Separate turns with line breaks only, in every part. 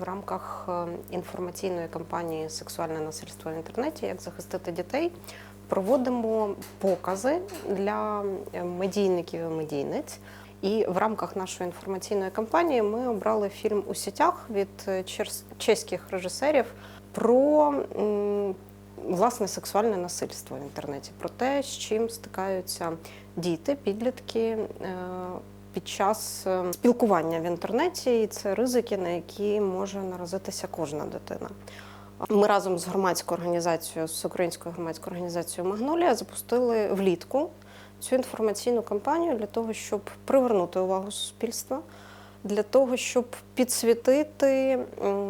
В рамках е, інформаційної кампанії Сексуальне насильство в інтернеті як захистити дітей проводимо покази для е, медійників і медійниць. І в рамках нашої інформаційної кампанії ми обрали фільм у сітях від е, чеських режисерів про власне сексуальне насильство в інтернеті, про те, з чим стикаються діти, підлітки. Під час е, спілкування в інтернеті, і це ризики, на які може наразитися кожна дитина. Ми разом з громадською організацією, з українською громадською організацією Магнолія запустили влітку цю інформаційну кампанію для того, щоб привернути увагу суспільства, для того, щоб підсвітити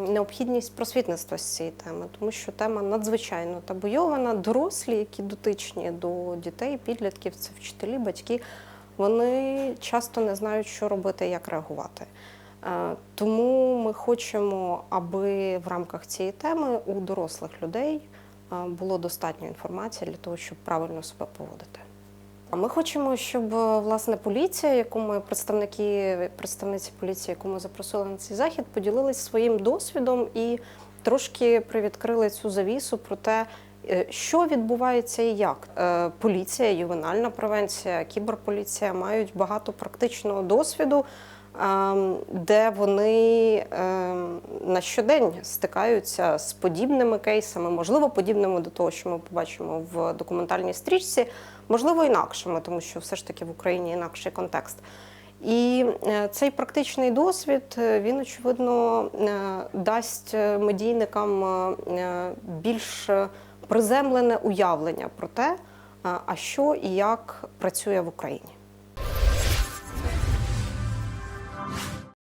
необхідність просвітництва з цієї теми, тому що тема надзвичайно табуйована. Дорослі, які дотичні до дітей, підлітків, це вчителі, батьки, вони часто не знають, що робити, як реагувати. Е, Тому ми хочемо, аби в рамках цієї теми у дорослих людей е, було достатньо інформації для того, щоб правильно себе поводити. Ми хочемо, щоб е, власне поліція, яку ми представники, представниці поліції, яку ми запросили на цей захід, поділились своїм досвідом і трошки привідкрили цю завісу про те, що відбувається і як. Е, Поліція, ювенальна превенція, кіберполіція мають багато практичного досвіду, ем, де вони ем, на щодень стикаються з подібними кейсами, можливо, подібними до того, що ми побачимо в документальній стрічці, можливо, інакшими, тому що все ж таки в Україні інакший контекст. І е, цей практичний досвід е, він очевидно е, дасть е, медійникам е, більш е, приземлене уявлення про те, а що і як працює в Україні.